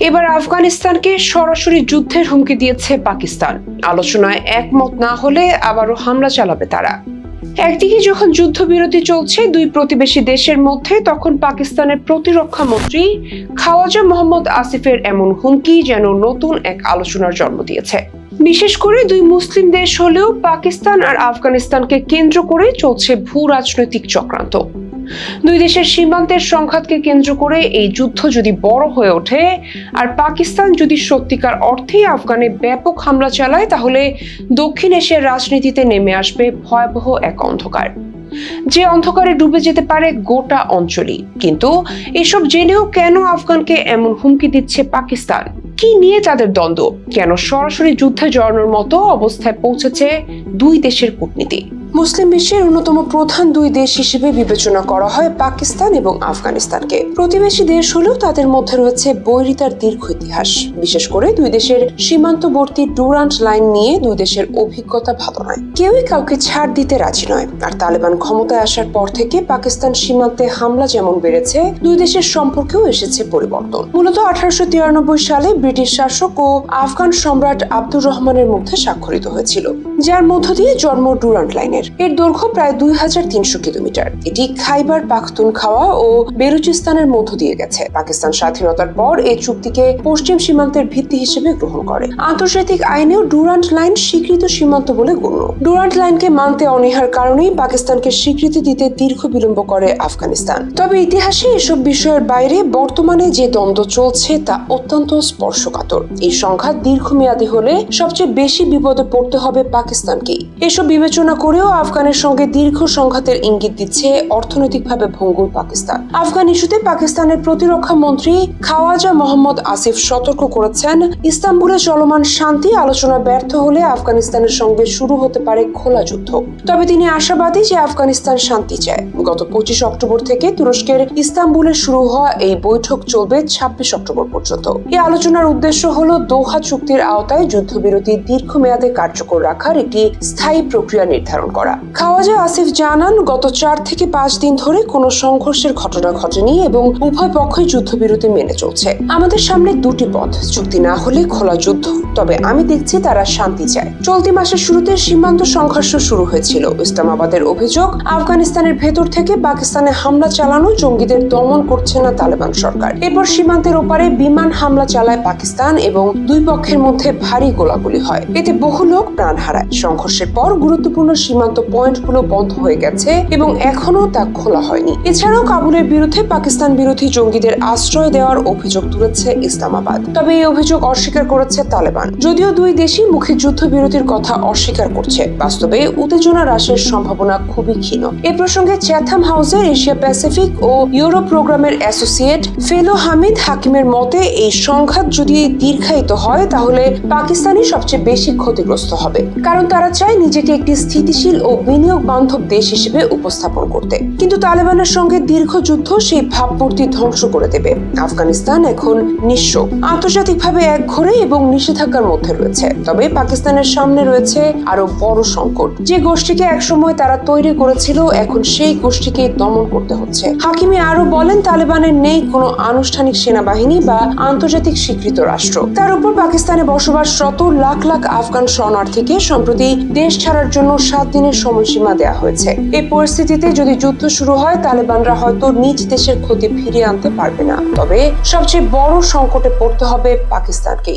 এবার আফগানিস্তানকে সরাসরি যুদ্ধের হুমকি দিয়েছে পাকিস্তান। আলোচনায় একমত না হলে আবারও হামলা চালাবে তারা। একদিকে যখন যুদ্ধবিরতি চলছে দুই প্রতিবেশী দেশের মধ্যে, তখন পাকিস্তানের প্রতিরক্ষা মন্ত্রী খাওয়াজা মোহাম্মদ আসিফের এমন হুমকি যেন নতুন এক আলোচনার জন্ম দিয়েছে। বিশেষ করে দুই মুসলিম দেশ হলেও পাকিস্তান আর আফগানিস্তানকে কেন্দ্র করে চলছে ভূ রাজনৈতিক চক্রান্ত। দুই দেশের সীমান্তের সংঘাতকে কেন্দ্র করে এই যুদ্ধ যদি বড় হয়ে ওঠে, আর পাকিস্তান যদি সত্যিকার অর্থেই আফগানে ব্যাপক হামলা চালায়, তাহলে দক্ষিণ এশিয়ার রাজনীতিতে নেমে আসবে ভয়াবহ এক অন্ধকার। যে অন্ধকারে ডুবে যেতে পারে গোটা অঞ্চলই। কিন্তু এসব জেনেও কেন আফগানকে এমন হুমকি দিচ্ছে পাকিস্তান? কি নিয়ে তাদের দ্বন্দ্ব? কেন সরাসরি যুদ্ধে জড়ানোর মতো অবস্থায় পৌঁছেছে দুই দেশের কূটনীতি? মুসলিম বিশ্বের অন্যতম প্রধান দুই দেশ হিসেবে বিবেচনা করা হয় পাকিস্তান এবং আফগানিস্তানকে। প্রতিবেশী দেশ হলেও তাদের মধ্যে রয়েছে বৈরিতার দীর্ঘ ইতিহাস। বিশেষ করে দুই দেশের সীমান্তবর্তী ডুরান্ট লাইন নিয়ে দুই দেশের অভিজ্ঞতা ভালো নয়। কেউই কাউকে ছাড় দিতে রাজি নয়। আর তালেবান ক্ষমতায় আসার পর থেকে পাকিস্তান সীমান্তে হামলা যেমন বেড়েছে, দুই দেশের সম্পর্কেও এসেছে পরিবর্তন। মূলত আঠারোশো তিরানব্বই সালে ব্রিটিশ শাসক ও আফগান সম্রাট আব্দুর রহমানের মধ্যে স্বাক্ষরিত হয়েছিল, যার মধ্য দিয়ে জন্ম ডুরান্ট লাইনের। এর দৈর্ঘ্য প্রায় দুই হাজার তিনশো কিলোমিটার। এটি খাইবার, পাখতুনখাওয়া ও বেলুচিস্তানের মধ্য দিয়ে গেছে। পাকিস্তান স্বাধীনতার পর এই চুক্তিকে পশ্চিম সীমান্তের ভিত্তি হিসেবে গ্রহণ করে। আন্তর্জাতিক আইনেও ডুরান্ট লাইন স্বীকৃত সীমান্ত বলে গণ্য। ডুরান্ট লাইনকে মানতে অনীহার কারণেই পাকিস্তানকে স্বীকৃতি দিতে দীর্ঘ বিলম্ব করে আফগানিস্তান। তবে ইতিহাসে এসব বিষয়ের বাইরে বর্তমানে যে দ্বন্দ্ব চলছে তা অত্যন্ত স্পর্শকাতর। এই সংঘাত দীর্ঘমেয়াদী হলে সবচেয়ে বেশি বিপদে পড়তে হবে পাকিস্তানকেই। এসব বিবেচনা করেও আফগানের সঙ্গে দীর্ঘ সংঘাতের ইঙ্গিত দিচ্ছে অর্থনৈতিকভাবে ভঙ্গুর পাকিস্তান। আফগান ইস্যুতে পাকিস্তানের প্রতিরক্ষা মন্ত্রী খাওয়াজা মোহাম্মদ আসিফ সতর্ক করেছেন, ইস্তাম্বুলে চলমান শান্তি আলোচনা ব্যর্থ হলে আফগানিস্তানের সঙ্গে শুরু হতে পারে খোলা যুদ্ধ। তবে তিনি আশাবাদী যে আফগানিস্তান শান্তি চায়। গত পঁচিশ অক্টোবর থেকে তুরস্কের ইস্তাম্বুলে শুরু হওয়া এই বৈঠক চলবে ছাব্বিশ অক্টোবর পর্যন্ত। এই আলোচনার উদ্দেশ্য হল দোহা চুক্তির আওতায় যুদ্ধবিরতি দীর্ঘমেয়াদে কার্যকর রাখার একটি স্থায়ী প্রক্রিয়া নির্ধারণ করা। খাওয়াজা আসিফ জানান, গত চার থেকে পাঁচ দিন ধরে কোনো সংঘর্ষের ঘটনা ঘটেনি এবং উভয় পক্ষই যুদ্ধবিরতি মেনে চলছে। আমাদের সামনে দুটি পথ, চুক্তি না হলে খোলা যুদ্ধ। তবে আমি দেখছি তারা শান্তি চায়। চলতি মাসের শুরুতে সীমান্ত সংঘর্ষ শুরু হয়েছিল। ইসলামাবাদের অভিযোগ, আফগানিস্তানের ভেতর থেকে পাকিস্তানে হামলা চালানো জঙ্গিদের দমন করছে না তালেবান সরকার। এরপর সীমান্তের ওপারে বিমান হামলা চালায় পাকিস্তান এবং দুই পক্ষের মধ্যে ভারী গোলাগুলি হয়। এতে বহু লোক প্রাণ হারায়। সংঘর্ষের পর গুরুত্বপূর্ণ সীমান্ত পয়েন্টগুলো বন্ধ হয়ে গেছে এবং এখনও তা খোলা হয়নি। এছাড়াও কাবুলের বিরুদ্ধে পাকিস্তান বিরোধী জঙ্গিদের আশ্রয় দেওয়ার অভিযোগ তুলেছে ইসলামাবাদ। তবে এই অভিযোগ অস্বীকার করেছে তালেবান। যদিও দুই দেশই মুখে যুদ্ধবিরতির কথা অস্বীকার করছে। বাস্তবে উত্তেজনা হ্রাসের সম্ভাবনা খুবই ক্ষীণ। এ প্রসঙ্গে চ্যাথাম হাউসের এশিয়া প্যাসিফিক ও ইউরোপ প্রোগ্রামের অ্যাসোসিয়েট ফেলো হামিদ হাকিমের মতে, এই সংঘাত যদি দীর্ঘায়িত হয়, তাহলে পাকিস্তানই সবচেয়ে বেশি ক্ষতিগ্রস্ত হবে। কারণ তারা চায় নিজেকে একটি স্থিতিশীল ও বিনিয়োগ বান্ধব দেশ হিসেবে উপস্থাপন করতে। কিন্তু তালেবানের সঙ্গে দীর্ঘ যুদ্ধ সেই ভাবমূর্তি ধ্বংস করে দেবে। আফগানিস্তান এখন নিঃস্ব। আন্তর্জাতিকভাবে এক ঘরে এবং নিষেধাজ্ঞার মধ্যে রয়েছে। তবে পাকিস্তানের সামনে রয়েছে আরও বড় সংকট। যে গোষ্ঠীকে একসময় তারা তৈরি করেছিল, এখন সেই গোষ্ঠীকে দমন করতে হচ্ছে। হাকিমি আরও বলেন তালেবানের নেই কোনো আনুষ্ঠানিক সেনাবাহিনী বা আন্তর্জাতিক স্বীকৃত রাষ্ট্র। তার উপর পাকিস্তানে বসবাসরত লাখ লাখ আফগান শরণার্থীকে সম্প্রতি দেশ ছাড়ার জন্য সাত দিনের সময়সীমা দেওয়া হয়েছে। এই পরিস্থিতিতে যদি যুদ্ধ শুরু হয়, তালেবানরা হয়তো নিজ দেশের ক্ষতি ফিরিয়ে আনতে পারবে না। তবে সবচেয়ে বড় সংকটে পড়তে হবে পাকিস্তানকেই।